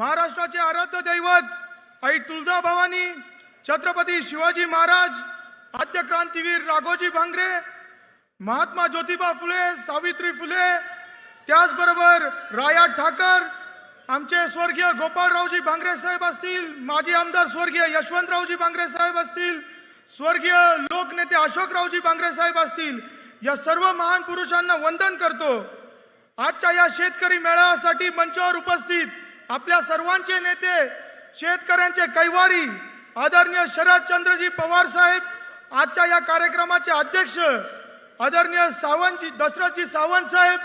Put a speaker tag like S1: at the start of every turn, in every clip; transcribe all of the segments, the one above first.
S1: महाराष्ट्राचे आराध्य दैवत आई तुळजाभवानी छत्रपती शिवाजी महाराज आद्य क्रांतीवीर राघोजी भांगरे महात्मा ज्योतिबा फुले सावित्री फुले त्याचबरोबर राया ठाकर आमचे स्वर्गीय गोपाळरावजी भांगरे साहेब असतील माजी आमदार स्वर्गीय यशवंतरावजी भांगरे साहेब असतील स्वर्गीय लोकनेते अशोकरावजी भांगरे साहेब असतील या सर्व महान पुरुषांना वंदन करतो. आजच्या या शेतकरी मेळाव्यासाठी मंचावर उपस्थित आपल्या सर्वांचे नेते शेतकऱ्यांचे कैवारी आदरणीय शरदचंद्रजी पवार साहेब आजच्या या कार्यक्रमाचे अध्यक्ष आदरणीय सावंतजी दशरथजी सावंत साहेब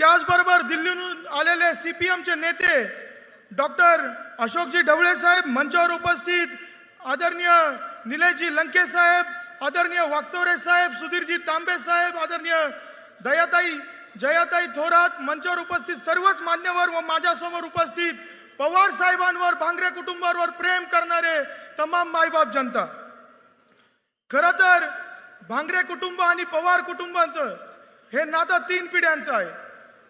S1: त्याचबरोबर दिल्लीहून आलेले सी पी एमचे नेते डॉक्टर अशोकजी ढवळे साहेब मंचावर उपस्थित आदरणीय निलेशजी लंके साहेब आदरणीय वागचौरे साहेब सुधीरजी तांबे साहेब आदरणीय दयाताई जयाताई थोरात मंचावर उपस्थित सर्वच मान्यवर व माझ्यासमोर उपस्थित पवार साहेबांवर भांगरे कुटुंबावर प्रेम करणारे तमाम मायबाप जनता. खर तर भांगरे कुटुंब आणि पवार कुटुंबांचं हे नातं तीन पिढ्यांचं आहे.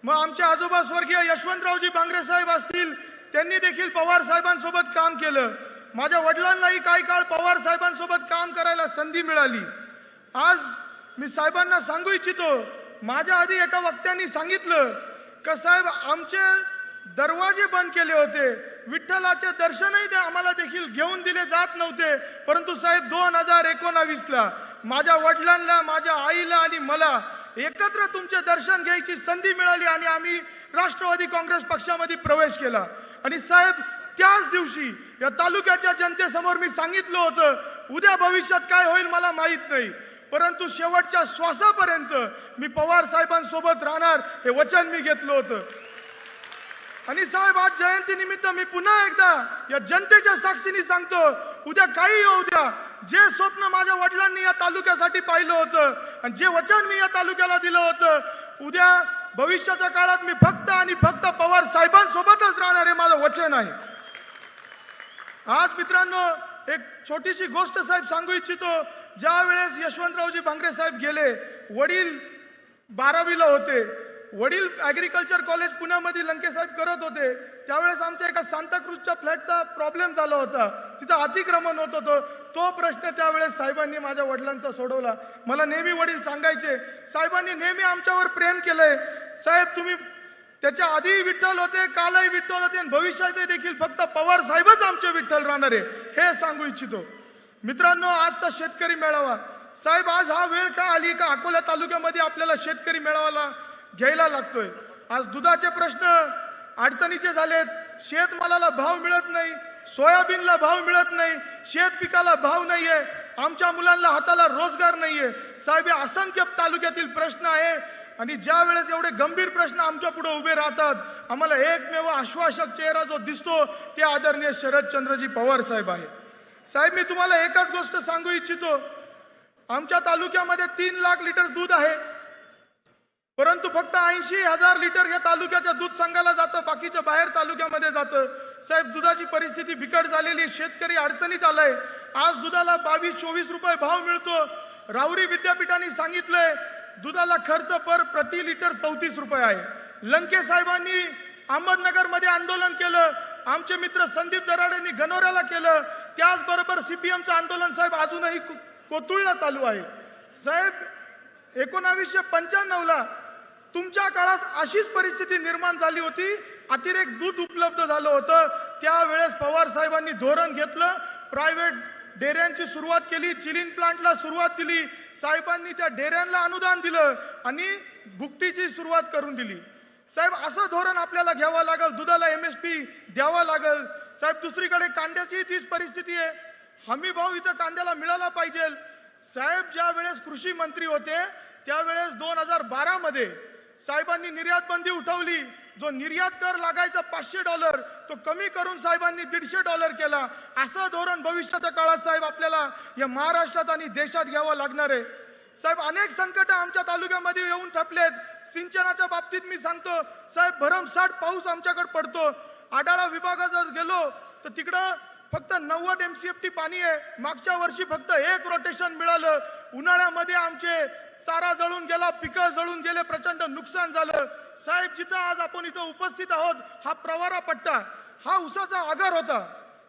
S1: मग आमचे आजोबा स्वर्गीय यशवंतरावजी भांगरे साहेब असतील त्यांनी देखील पवार साहेबांसोबत काम केलं. माझ्या वडिलांनाही काही काळ पवार साहेबांसोबत काम करायला संधी मिळाली. आज मी साहेबांना सांगू इच्छितो माझ्या आधी एका वक्त्यांनी सांगितलं का साहेब आमचे दरवाजे बंद केले होते. विठ्ठलाचे दर्शनही ते आम्हाला देखील घेऊन दिले जात नव्हते. परंतु साहेब दोन हजार एकोणावीसला माझ्या वडिलांना माझ्या आईला आणि मला एकत्र तुमचे दर्शन घ्यायची संधी मिळाली आणि आम्ही राष्ट्रवादी काँग्रेस पक्षामध्ये प्रवेश केला. आणि साहेब त्याच दिवशी या तालुक्याच्या जनतेसमोर मी सांगितलं होतं उद्या भविष्यात काय होईल मला माहीत नाही. परंतु शेवटच्या श्वासापर्यंत मी पवार साहेबांसोबत राहणार हे वचन मी घेतलं होतं. आणि साहेब आज जयंती निमित्त मी पुन्हा एकदा या जनतेच्या साक्षीने सांगतो उद्या काही हो येऊ द्या जे स्वप्न माझ्या वडिलांनी या तालुक्यासाठी पाहिलं होतं आणि जे वचन मी या तालुक्याला दिलं होतं उद्या भविष्याच्या काळात मी फक्त आणि फक्त पवार साहेबांसोबतच राहणार हे माझं वचन आहे. आज मित्रांनो एक छोटीशी गोष्ट साहेब सांगू इच्छितो ज्या वेळेस यशवंतरावजी भांगरे साहेब गेले वडील बारावीला होते वडील ॲग्रिकल्चर कॉलेज पुण्यामध्ये लंकेसाहेब करत होते त्यावेळेस आमच्या एका सांताक्रूजच्या फ्लॅटचा प्रॉब्लेम झाला होता. तिथं अतिक्रमण होत होतं. तो प्रश्न त्यावेळेस साहेबांनी माझ्या वडिलांचा सोडवला. मला नेहमी वडील सांगायचे साहेबांनी नेहमी आमच्यावर प्रेम केलंय. साहेब तुम्ही त्याच्या आधी विठ्ठल होते कालही विठ्ठल होते आणि भविष्यात देखील फक्त पवार साहेबच आमचे विठ्ठल राहणार. आहे हे सांगू इच्छितो. मित्रांनो आजचा शेतकरी मेळावा. साहेब आज हा वेळ का आली का? अकोला तालुक्यामध्ये आपल्याला शेतकरी मेळावाला घ्यायला लागतोय. आज दुधाचे प्रश्न अडचणीचे झालेत. शेतमालाला भाव मिळत नाही सोयाबीनला भाव मिळत नाही शेत पिकाला भाव नाहीये आमच्या मुलांना हाताला रोजगार नाहीये. साहेब हे असंख्य तालुक्यातील प्रश्न आहे आणि ज्या वेळेस एवढे गंभीर प्रश्न आमच्या पुढे उभे राहतात आम्हाला एकमेव आश्वासक चेहरा जो दिसतो ते आदरणीय शरदचंद्रजी पवार साहेब आहे साहेब मी तुम्हाला एकच गोष्ट सांगू इच्छितो. आमच्या तालुक्यामध्ये तीन लाख लिटर दूध आहे. परंतु फक्त ऐंशी हजार लिटर या तालुक्याच्या दूध संघाला जातं बाकीचं बाहेर तालुक्यामध्ये जातं. साहेब दुधाची परिस्थिती बिकट झालेली आहे. शेतकरी अडचणीत आलाय. आज दुधाला बावीस चोवीस रुपये भाव मिळतो. राहुरी विद्यापीठाने सांगितलंय दुधाला खर्च पर प्रति लिटर चौतीस रुपये आहे. लंके साहेबांनी अहमदनगरमध्ये आंदोलन केलं. आमचे मित्र संदीप दराडेंनी गणोऱ्याला केलं. त्याचबरोबर सीपीएमचं आंदोलन साहेब अजूनही को- कोतुळला चालू आहे. साहेब एकोणावीसशे पंच्याण्णवला तुमच्या काळात अशीच परिस्थिती निर्माण झाली होती अतिरेक दूध उपलब्ध झालं होतं. त्यावेळेस पवार साहेबांनी धोरण घेतलं प्रायव्हेट डेऱ्यांची सुरुवात केली चिलिन प्लांटला सुरुवात दिली. साहेबांनी त्या डेऱ्यांना अनुदान दिलं आणि भुकटीची सुरुवात करून दिली. साहेब असं धोरण आपल्याला घ्यावं लागल दुधाला एम एस पी द्यावा लागल. साहेब दुसरीकडे कांद्याची तीच परिस्थिती आहे. हमी भाव इथं कांद्याला मिळाला पाहिजे. साहेब ज्या वेळेस कृषी मंत्री होते त्यावेळेस दोन हजार बारा मध्ये साहेबांनी निर्यात बंदी उठवली. जो निर्यात कर लागायचा पाचशे डॉलर तो कमी करून साहेबांनी दीडशे डॉलर केला. असं धोरण भविष्याच्या काळात साहेब आपल्याला या महाराष्ट्रात आणि देशात घ्यावं लागणार आहे. साहेब अनेक संकट आमच्या तालुक्यामध्ये येऊन ठपलेत. सिंचनाच्या बाबतीत मी सांगतो साहेब भरमसाठ पाऊस आमच्याकडे पडतो. आडाळा विभागात जर गेलो तर तिकडं फक्त नव्वद एम सी एफ टी पाणी आहे. मागच्या वर्षी फक्त एक रोटेशन मिळालं. उन्हाळ्यामध्ये आमचे चारा जळून गेला पिकं जळून गेले प्रचंड नुकसान झालं. साहेब जिथं आज आपण इथं उपस्थित आहोत हा प्रवारा पट्टा हा उसाचा आगार होता.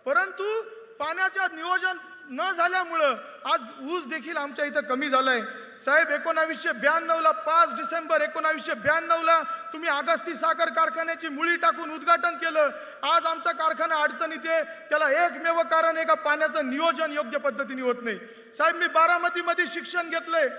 S1: परंतु पाण्याच्या नियोजन न झाल्यामुळं आज ऊस देखील आमच्या इथं कमी झालंय. साहेब एकोणावीसशे ब्याण्णवला पाच डिसेंबर एकोणावीसशे ब्याण्णवला तुम्ही आगस्ती साखर कारखान्याची मुळी टाकून उद्घाटन केलं. आज आमचा कारखाना अडचणीत आहे. त्याला एकमेव कारण आहे का पाण्याचं नियोजन योग्य पद्धतीने होत नाही. साहेब मी बारामतीमध्ये शिक्षण घेतलंय.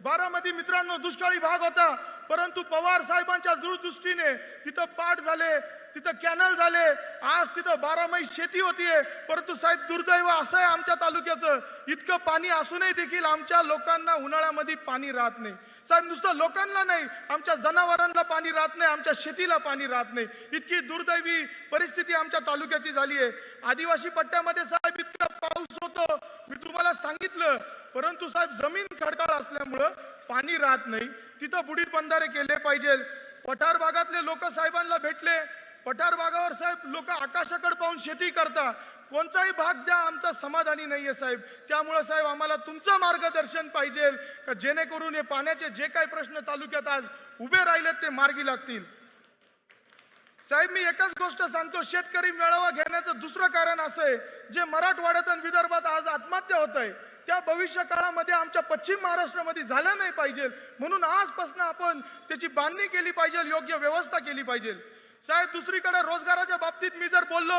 S1: बारामती मित्रांनो दुष्काळी भाग होता. परंतु पवार साहेबांच्या दूरदृष्टीने तिथं पाठ झाले. तिथं कॅनल झाले. आज तिथं बारामाही शेती होतीये. परंतु साहेब दुर्दैव असं आहे आमच्या तालुक्याचं. इतकं पाणी असूनही देखील आमच्या लोकांना उन्हाळ्यामध्ये पाणी राहत नाही. साहेब नुसतं लोकांना नाही आमच्या जनावरांना पाणी राहत नाही आमच्या शेतीला पाणी राहत नाही. इतकी दुर्दैवी परिस्थिती आमच्या तालुक्याची झाली आहे आदिवासी पट्ट्यामध्ये साहेब इतका पाऊस होतो. मी तुम्हाला सांगितलं. परंतु साहेब जमीन खडकाळ असल्यामुळं पाणी राहत नाही. तिथं बुडीत बंधारे केले पाहिजे पठार भागातले लोक साहेबांना भेटले. पठार भागावर साहेब लोक आकाशाकडे पाहून शेती करता कोणताही भाग द्या आमचा समाधानी नाहीये साहेब. त्यामुळं साहेब आम्हाला तुमचं मार्गदर्शन पाहिजे का जेणेकरून हे पाण्याचे जे काही प्रश्न तालुक्यात आज उभे राहिलेत ते मार्गी लागतील. साहेब मी एकच गोष्ट सांगतो शेतकरी मेळावा घेण्याचं दुसरं कारण असं आहे जे मराठवाड्यात आणि विदर्भात आज आत्महत्या होत आहे त्या भविष्य काळामध्ये आमच्या पश्चिम महाराष्ट्रामध्ये झाल्या नाही पाहिजे. म्हणून आजपासून आपण त्याची बांधणी केली पाहिजे योग्य व्यवस्था केली पाहिजे. साहेब दुसरीकडे रोजगाराच्या बाबतीत मी जर बोललो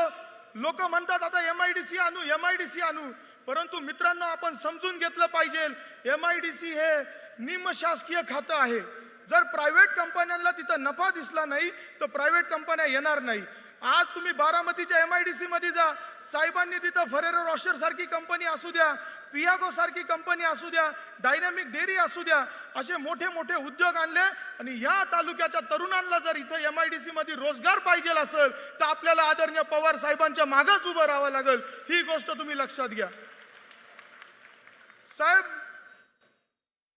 S1: लोक म्हणतात आता एम आय डी सी आणू एम आय डी सी आणू. परंतु मित्रांनो आपण समजून घेतलं पाहिजे एम आय डी सी हे निमशासकीय खातं आहे. जर प्रायव्हेट कंपन्यांना तिथं नफा दिसला नाही तर प्रायव्हेट कंपन्या येणार नाही. आज तुम्ही बारामतीच्या एम आय डी सी मध्ये जा साहेबांनी तिथं फरेरो रॉशर सारखी कंपनी असू द्या पियागो सारखी कंपनी असू द्या डायनॅमिक डेअरी असू द्या असे मोठे मोठे उद्योग आणले आणि या तालुक्याच्या तरुणांना जर इथं एम आय डी सी मध्ये रोजगार पाहिजे असेल तर आपल्याला आदरणीय पवार साहेबांच्या मागच उभं राहावं लागेल. ही गोष्ट तुम्ही लक्षात घ्या. साहेब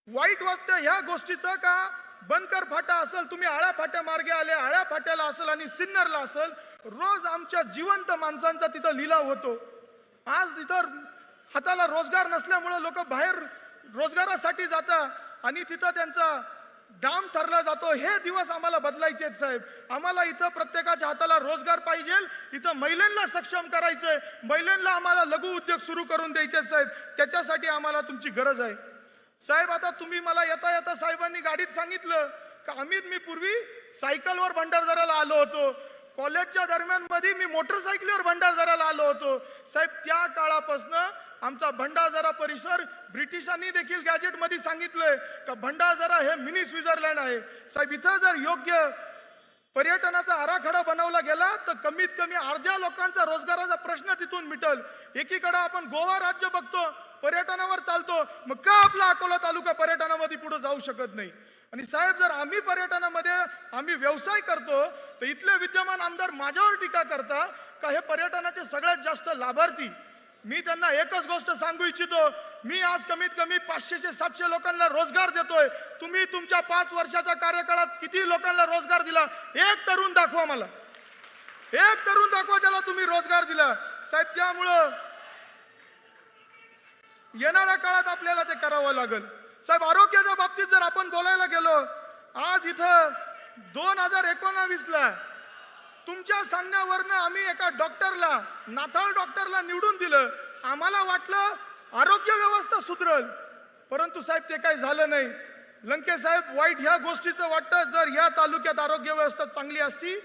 S1: वाईट वाटतं ह्या गोष्टीचं का? बनकर फाटा असेल तुम्ही आळा फाट्या मार्गे आले आळ्या फाट्याला असेल आणि सिन्नरला असेल रोज आमच्या जिवंत माणसांचा तिथं लिलाव होतो. आज तिथं हाताला रोजगार नसल्यामुळं लोक बाहेर रोजगारासाठी जातात आणि तिथं त्यांचा डाम ठरला जातो. हे दिवस आम्हाला बदलायचे आहेत साहेब. आम्हाला इथं प्रत्येकाच्या हाताला रोजगार पाहिजे. इथं महिलांना सक्षम करायचंय महिलांना आम्हाला लघु उद्योग सुरू करून द्यायचे आहेत, साहेब. त्याच्यासाठी आम्हाला तुमची गरज आहे. साहेब आता तुम्ही मला येता येता साहेबांनी गाडीत सांगितलं का अमित मी पूर्वी सायकलवर भंडारदऱ्याला आलो होतो. कॉलेजच्या दरम्यानमध्ये मी मोटरसायकलीवर भंडारदराला आलो होतो. साहेब त्या काळापासनं आमचा भंडारदरा परिसर ब्रिटिशांनी देखील गॅजेटमध्ये सांगितलंय का भंडारदरा हे मिनी स्वित्झर्लंड आहे. साहेब इथं जर योग्य पर्यटनाचा आराखडा बनवला गेला तर कमीत कमी अर्ध्या लोकांचा रोजगाराचा प्रश्न तिथून मिटल. एकीकडे आपण गोवा राज्य बघतो पर्यटनावर चालतो मग का आपला अकोला तालुका पर्यटनामध्ये पुढे जाऊ शकत नाही? आणि साहेब जर आम्ही पर्यटनामध्ये आम्ही व्यवसाय करतो तर इथले विद्यमान आमदार माझ्यावर टीका करता का हे पर्यटनाचे सगळ्यात जास्त लाभार्थी? मी त्यांना एकच गोष्ट सांगू इच्छितो. मी आज कमीत कमी पाचशे सातशे लोकांना रोजगार देतोय. तुम्ही तुमच्या पाच वर्षाच्या कार्यकाळात किती लोकांना रोजगार दिला? एक तरुण दाखवा मला. एक तरुण दाखवा ज्याला तुम्ही रोजगार दिला. साहेब त्यामुळं येणाऱ्या काळात आपल्याला ते करावं लागेल. साहेब आरोग्याच्या बाबतीत जर आपण बोलायला गेलो आज इथं दोन हजार एकोणावीसला तुमच्या सांगण्यावरनं आम्ही एका डॉक्टरला नाथाळ डॉक्टरला निवडून दिलं. आम्हाला वाटलं आरोग्य व्यवस्था सुधरल. परंतु साहेब ते काही झालं नाही. लंके साहेब वाईट ह्या गोष्टीचं वाटतं जर या तालुक्यात आरोग्य व्यवस्था चांगली असती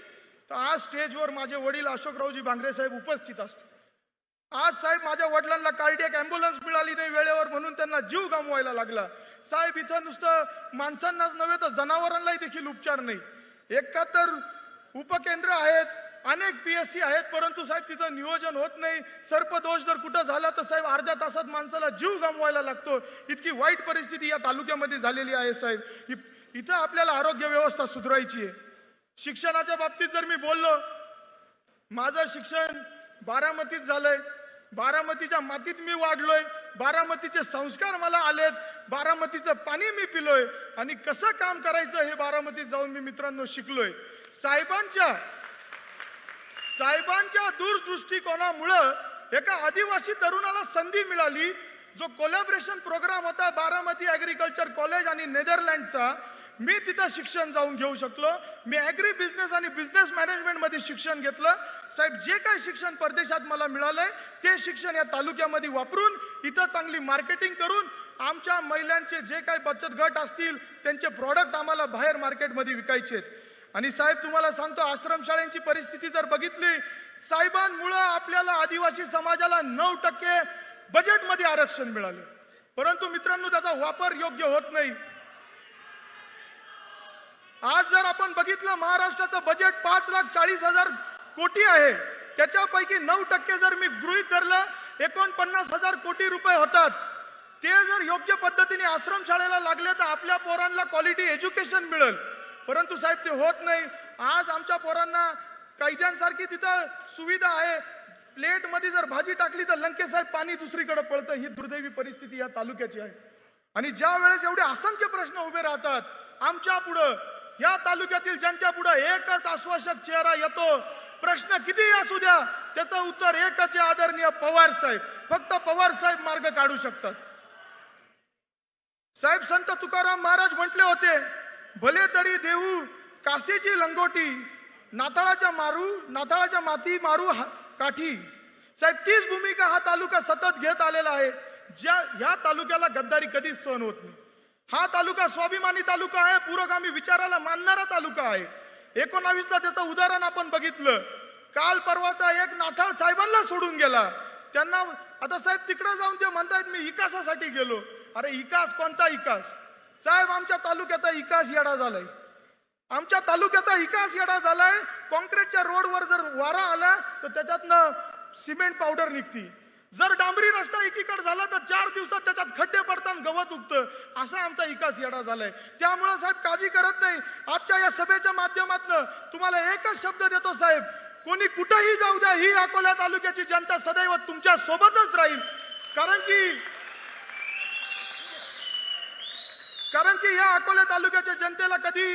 S1: तर आज स्टेजवर माझे वडील अशोकरावजी भांगरे साहेब उपस्थित असते आज साहेब माझ्या वडिलांना कार्डियक अँब्युलन्स मिळाली नाही वेळेवर म्हणून त्यांना जीव गमवायला लागला. साहेब इथं नुसतं माणसांनाच नव्हे तर जनावरांनाही देखील उपचार नाही. एकाहत्तर उपकेंद्र आहेत अनेक पी एस सी आहेत परंतु साहेब तिथं नियोजन होत नाही. सर्पदोष जर कुठं झाला तर साहेब अर्ध्या तासात माणसाला जीव गमवायला लागतो. इतकी वाईट परिस्थिती या तालुक्यामध्ये झालेली आहे साहेब. इथं आपल्याला आरोग्य व्यवस्था सुधारायची आहे. शिक्षणाच्या बाबतीत जर मी बोललो माझं शिक्षण बारामतीत झालंय. बारामतीच्या मातीत मी वाढलोय. बारामतीचे संस्कार मला आलेत. बारामतीचं पाणी मी पिलोय आणि कसं काम करायचं हे बारामतीत जाऊन मी मित्रांनो शिकलोय. साहेबांच्या साहेबांच्या दूरदृष्टिकोनामुळं एका आदिवासी तरुणाला संधी मिळाली. जो कोलॅबरेशन प्रोग्राम होता बारामती ॲग्रिकल्चर कॉलेज आणि नेदरलँडचा मी तिथं शिक्षण जाऊन घेऊ शकलो. मी ॲग्री बिझनेस आणि बिझनेस मॅनेजमेंटमध्ये शिक्षण घेतलं. साहेब जे काय शिक्षण परदेशात मला मिळालंय ते शिक्षण या तालुक्यामध्ये वापरून इथं चांगली मार्केटिंग करून आमच्या महिलांचे जे काही बचत गट असतील त्यांचे प्रॉडक्ट आम्हाला बाहेर मार्केटमध्ये विकायचे आहेत. आणि साहेब तुम्हाला सांगतो आश्रमशाळेंची परिस्थिती जर बघितली साहेबांमुळं आपल्याला आदिवासी समाजाला नऊ टक्के बजेटमध्ये आरक्षण मिळालं. परंतु मित्रांनो त्याचा वापर योग्य होत नाही. आज जर आपण बघितलं महाराष्ट्राचं बजेट पाच लाख चाळीस हजार कोटी आहे. त्याच्यापैकी नऊ टक्के जर मी गृहित धरलं एकोणपन्नास हजार कोटी रुपये होतात. ते जर योग्य पद्धतीने आश्रमशाळेला लागले तर आपल्या पोरांना क्वालिटी एज्युकेशन मिळेल. परंतु साहेब ते होत नाही. आज आमच्या पोरांना कैद्यांसारखी तिथं सुविधा आहे. प्लेटमध्ये जर भाजी टाकली तर लंकेसाहेब पाणी दुसरीकडे पळतं. ही दुर्दैवी परिस्थिती या तालुक्याची आहे. आणि ज्या वेळेस एवढे असंख्य प्रश्न उभे राहतात आमच्या पुढं या तालुक्यातील जनत्या पुढं एकच आश्वासक चेहरा येतो. प्रश्न किती असू द्या त्याचं उत्तर एकच आदरणीय पवार साहेब. फक्त पवार साहेब मार्ग काढू शकतात. साहेब संत तुकाराम महाराज म्हटले होते भले तरी देऊ काशीची लंगोटी नाताळाच्या मारू नाताळाच्या माती मारू हा- काठी. साहेब तीच भूमिका हा तालुका सतत घेत आलेला आहे ज्या ह्या तालुक्याला गद्दारी कधीच सहन होत नाही. हा तालुका स्वाभिमानी तालुका आहे पुरोगामी विचाराला मानणारा तालुका आहे. एकोणावीसला त्याचं उदाहरण आपण बघितलं. काल परवाचा एक नाथाळ साहेबांना सोडून गेला. त्यांना आता साहेब तिकडे जाऊन ते म्हणतायत मी विकासासाठी गेलो. अरे इकास कोणता इकास? साहेब आमच्या तालुक्याचा इकास येडा झालाय. आमच्या तालुक्याचा विकास येडा झालाय. कॉन्क्रीटच्या रोडवर जर वारा आला तर त्याच्यातनं सिमेंट पावडर निघती. जर डांबरी रस्ता एकीकडे झाला तर चार दिवसात त्याच्यात खड्डे पडतात गवत उगतं. असा आमचा विकास येडा झालाय. त्यामुळे साहेब काळजी करत नाही. आजच्या या सभेच्या माध्यमातून तुम्हाला एकच शब्द देतो साहेब. कोणी कुठंही जाऊ द्या ही अकोला तालुक्याची जनता सदैव तुमच्या सोबतच राहील. कारण की कारण की या अकोले तालुक्याच्या जनतेला कधी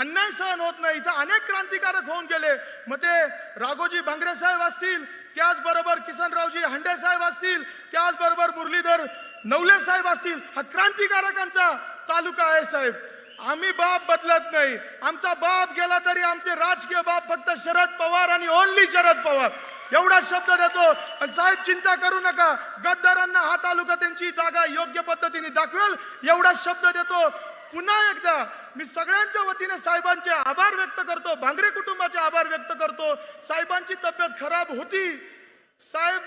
S1: अन्याय सहन होत नाही. इथं अनेक क्रांतिकारक होऊन गेले. मग ते राघोजी भांगरे साहेब असतील त्याचबरोबर किसनरावजी हंडे साहेब असतील त्याचबरोबर मुरलीधर नवले साहेब असतील हा क्रांतिकारकांचा तालुका आहे साहेब. आम्ही बाप बदलत नाही. आमचा बाप गेला तरी आमचे राजकीय बाप फक्त शरद पवार आणि ओनली शरद पवार. एवढा शब्द देतो. आणि साहेब चिंता करू नका. गद्दारांना हा तालुका त्यांची जागा योग्य पद्धतीने दाखवेल. एवढा शब्द देतो. पुन्हा एकदा मी सगळ्यांच्या वतीने साहेबांचे आभार व्यक्त करतो. भांगरे कुटुंबाचे आभार व्यक्त करतो. साहेबांची तब्येत खराब होती. साहेब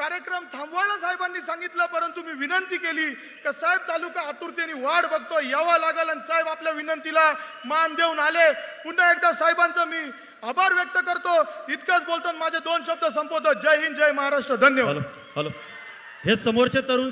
S1: कार्यक्रम थांबवायला साहेबांनी सांगितलं परंतु मी विनंती केली का साहेब तालुका आतुरतेने वाढ बघतो यावा लागल आणि साहेब आपल्या विनंतीला मान देऊन आले. पुन्हा एकदा साहेबांचं मी आभार व्यक्त करतो. इतकंच बोलतो आणि माझे दोन शब्द संपवतो. जय हिंद जय महाराष्ट्र. धन्यवाद.
S2: हॅलो. हे समोरचे तरुण